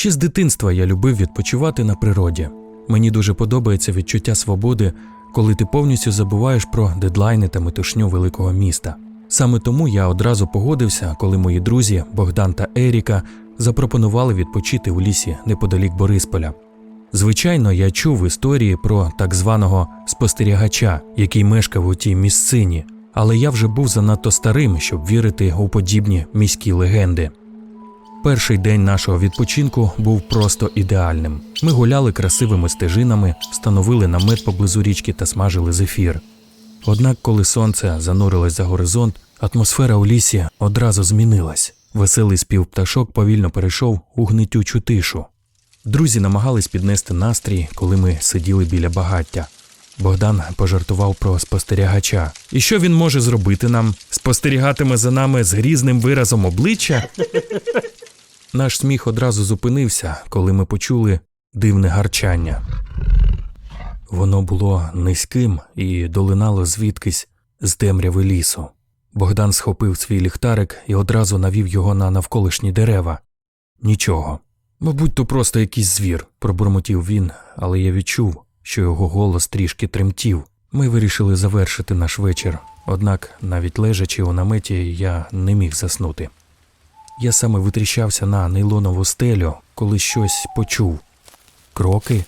Ще з дитинства я любив відпочивати на природі. Мені дуже подобається відчуття свободи, коли ти повністю забуваєш про дедлайни та метушню великого міста. Саме тому я одразу погодився, коли мої друзі Богдан та Еріка запропонували відпочити у лісі неподалік Борисполя. Звичайно, я чув історії про так званого спостерігача, який мешкав у тій місцині, але я вже був занадто старим, щоб вірити у подібні міські легенди. Перший день нашого відпочинку був просто ідеальним. Ми гуляли красивими стежинами, встановили намет поблизу річки та смажили зефір. Однак, коли сонце занурилось за горизонт, атмосфера у лісі одразу змінилась. Веселий спів пташок повільно перейшов у гнитючу тишу. Друзі намагались піднести настрій, коли ми сиділи біля багаття. Богдан пожартував про спостерігача. І що він може зробити нам? Спостерігатиме за нами з грізним виразом обличчя? Наш сміх одразу зупинився, коли ми почули дивне гарчання. Воно було низьким і долинало звідкись з темряви лісу. Богдан схопив свій ліхтарик і одразу навів його на навколишні дерева. Нічого. Мабуть, то просто якийсь звір, пробурмотів він, але я відчув, що його голос трішки тремтів. Ми вирішили завершити наш вечір, однак, навіть лежачи у наметі, я не міг заснути. Я саме витріщався на нейлонову стелю, коли щось почув. Кроки?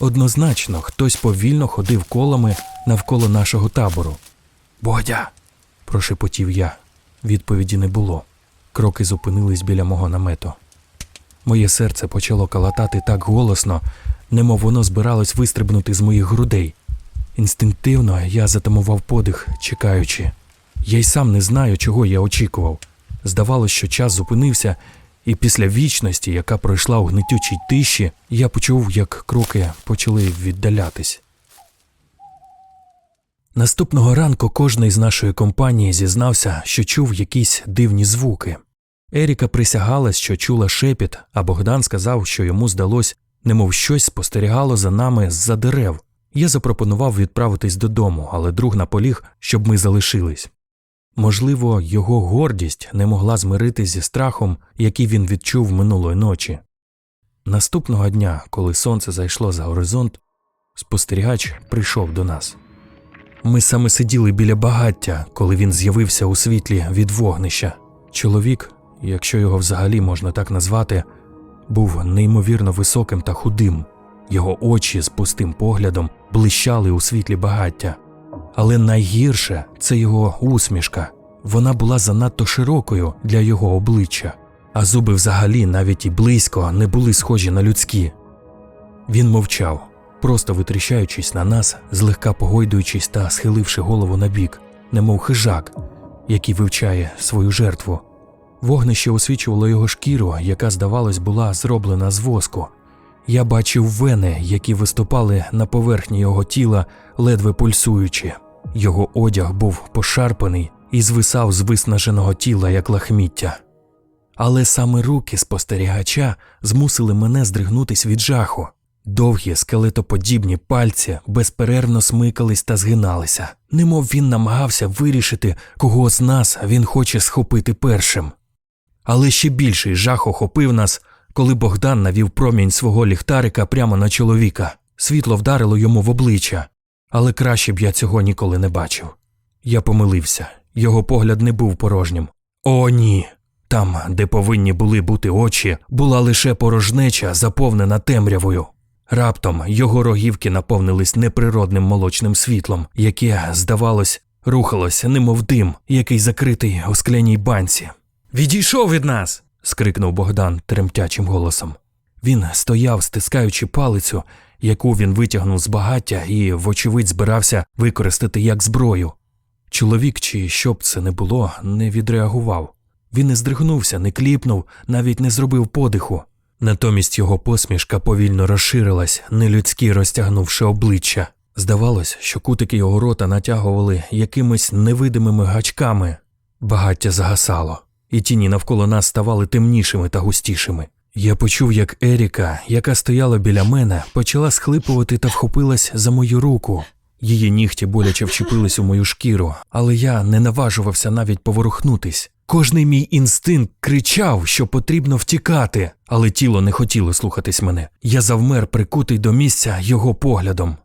Однозначно, хтось повільно ходив колами навколо нашого табору. Бодя. прошепотів я. Відповіді не було. Кроки зупинились біля мого намету. Моє серце почало калатати так голосно, немов воно збиралось вистрибнути з моїх грудей. Інстинктивно я затамував подих, чекаючи. Я й сам не знаю, чого я очікував. Здавалось, що час зупинився, і після вічності, яка пройшла у гнетючій тиші, я почув, як кроки почали віддалятись. Наступного ранку кожний з нашої компанії зізнався, що чув якісь дивні звуки. Еріка присягалась, що чула шепіт, а Богдан сказав, що йому здалось, немов щось спостерігало за нами з-за дерев. Я запропонував відправитись додому, але друг наполіг, щоб ми залишились. Можливо, його гордість не могла змиритись зі страхом, який він відчув минулої ночі. Наступного дня, коли сонце зайшло за горизонт, спостерігач прийшов до нас. Ми саме сиділи біля багаття, коли він з'явився у світлі від вогнища. Чоловік, якщо його взагалі можна так назвати, був неймовірно високим та худим. Його очі з пустим поглядом блищали у світлі багаття. Але найгірше це його усмішка. Вона була занадто широкою для його обличчя, а зуби взагалі навіть і близько не були схожі на людські. Він мовчав, просто витріщаючись на нас, злегка погойдуючись та схиливши голову набік, немов хижак, який вивчає свою жертву. Вогнище освічувало його шкіру, яка, здавалось, була зроблена з воску. Я бачив вени, які виступали на поверхні його тіла, ледве пульсуючи. Його одяг був пошарпаний і звисав з виснаженого тіла, як лахміття. Але саме руки спостерігача змусили мене здригнутись від жаху. Довгі скелетоподібні пальці безперервно смикались та згиналися, немов він намагався вирішити, кого з нас він хоче схопити першим. Але ще більший жах охопив нас, коли Богдан навів промінь свого ліхтарика прямо на чоловіка. Світло вдарило йому в обличчя, але краще б я цього ніколи не бачив. Я помилився, його погляд не був порожнім. О, ні. Там, де повинні були бути очі, була лише порожнеча, заповнена темрявою. Раптом його рогівки наповнились неприродним молочним світлом, яке, здавалось, рухалося, немов дим, який закритий у скляній банці. Відійшов від нас. скрикнув Богдан тремтячим голосом. Він стояв, стискаючи палицю, яку він витягнув з багаття і, вочевидь, збирався використати як зброю. Чоловік, чи що б це не було, не відреагував. Він не здригнувся, не кліпнув, навіть не зробив подиху. Натомість його посмішка повільно розширилась, нелюдськи розтягнувши обличчя. Здавалось, що кутики його рота натягували якимись невидимими гачками. Багаття загасало, і тіні навколо нас ставали темнішими та густішими. Я почув, як Еріка, яка стояла біля мене, почала схлипувати та вхопилась за мою руку. Її нігті боляче вчепились у мою шкіру, але я не наважувався навіть поворухнутись. Кожний мій інстинкт кричав, що потрібно втікати, але тіло не хотіло слухатись мене. Я завмер, прикутий до місця його поглядом.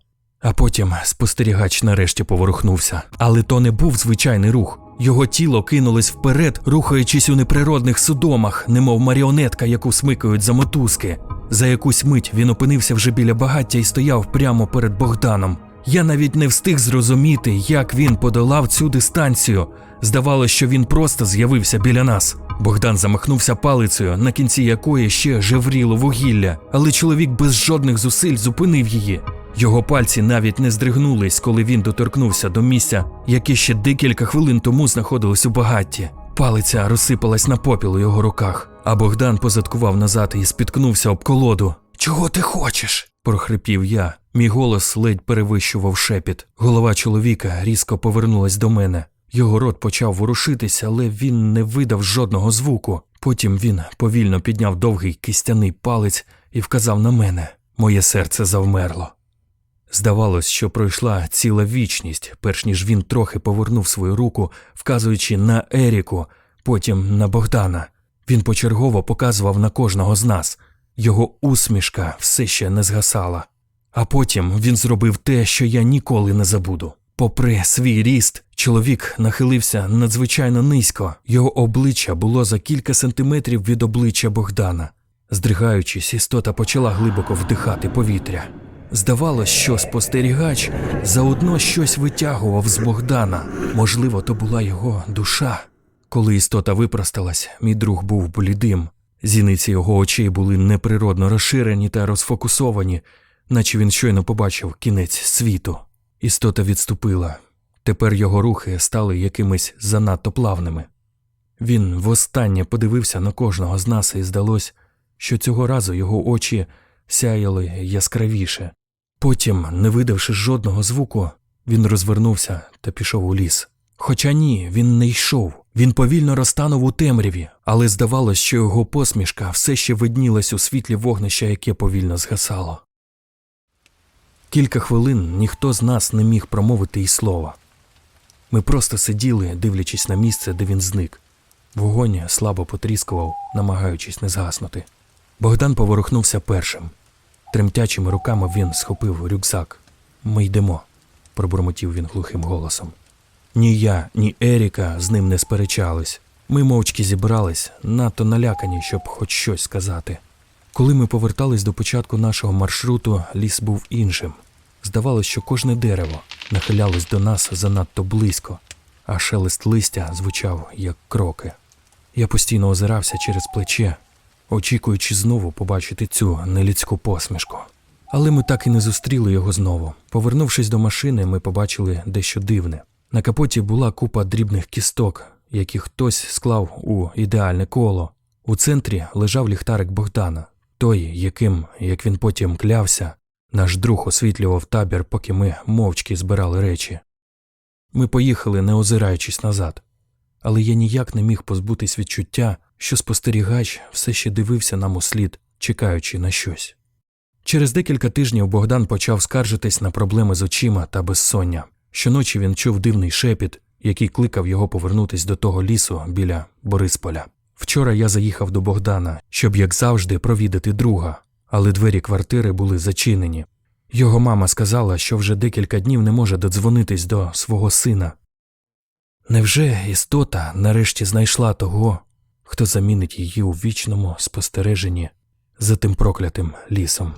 А потім спостерігач нарешті поворухнувся. Але то не був звичайний рух. Його тіло кинулось вперед, рухаючись у неприродних судомах, немов маріонетка, яку смикають за мотузки. За якусь мить він опинився вже біля багаття і стояв прямо перед Богданом. Я навіть не встиг зрозуміти, як він подолав цю дистанцію. Здавалося, що він просто з'явився біля нас. Богдан замахнувся палицею, на кінці якої ще жевріло вугілля, але чоловік без жодних зусиль зупинив її. Його пальці навіть не здригнулись, коли він доторкнувся до місця, яке ще декілька хвилин тому знаходилось у багатті. Палиця розсипалась на попіл у його руках, а Богдан позадкував назад і спіткнувся об колоду. Чого ти хочеш? прохрипів я. Мій голос ледь перевищував шепіт. Голова чоловіка різко повернулась до мене. Його рот почав ворушитися, але він не видав жодного звуку. Потім він повільно підняв довгий кистяний палець і вказав на мене. Моє серце завмерло. Здавалось, що пройшла ціла вічність, перш ніж він трохи повернув свою руку, вказуючи на Еріку, потім на Богдана. Він почергово показував на кожного з нас. Його усмішка все ще не згасала. А потім він зробив те, що я ніколи не забуду. Попри свій ріст, чоловік нахилився надзвичайно низько, його обличчя було за кілька сантиметрів від обличчя Богдана. Здригаючись, істота почала глибоко вдихати повітря. Здавалось, що спостерігач заодно щось витягував з Богдана. Можливо, то була його душа. Коли істота випросталась, мій друг був блідим. Зіниці його очей були неприродно розширені та розфокусовані, наче він щойно побачив кінець світу. Істота відступила. Тепер його рухи стали якимись занадто плавними. Він востаннє подивився на кожного з нас і здалось, що цього разу його очі сяяли яскравіше. Потім, не видавши жодного звуку, він розвернувся та пішов у ліс. Хоча ні, він не йшов. Він повільно розтанув у темряві, але здавалось, що його посмішка все ще виднілась у світлі вогнища, яке повільно згасало. Кілька хвилин ніхто з нас не міг промовити й слова. Ми просто сиділи, дивлячись на місце, де він зник. Вогонь слабо потріскував, намагаючись не згаснути. Богдан поворухнувся першим. Тремтячими руками він схопив рюкзак. Ми йдемо, пробурмотів він глухим голосом. Ні я, ні Еріка з ним не сперечались. Ми мовчки зібрались, надто налякані, щоб хоч щось сказати. Коли ми повертались до початку нашого маршруту, ліс був іншим. Здавалось, що кожне дерево нахилялось до нас занадто близько, а шелест листя звучав як кроки. Я постійно озирався через плече, очікуючи знову побачити цю нелюдську посмішку. Але ми так і не зустріли його знову. Повернувшись до машини, ми побачили дещо дивне. На капоті була купа дрібних кісток, які хтось склав у ідеальне коло. У центрі лежав ліхтарик Богдана, той, яким, як він потім клявся, наш друг освітлював табір, поки ми мовчки збирали речі. Ми поїхали, не озираючись назад, але я ніяк не міг позбутись відчуття, що спостерігач все ще дивився нам у слід, чекаючи на щось. Через декілька тижнів Богдан почав скаржитись на проблеми з очима та безсоння. Щоночі він чув дивний шепіт, який кликав його повернутись до того лісу біля Борисполя. Вчора я заїхав до Богдана, щоб, як завжди, провідати друга, але двері квартири були зачинені. Його мама сказала, що вже декілька днів не може додзвонитись до свого сина. Невже істота нарешті знайшла того, хто замінить її у вічному спостереженні за тим проклятим лісом?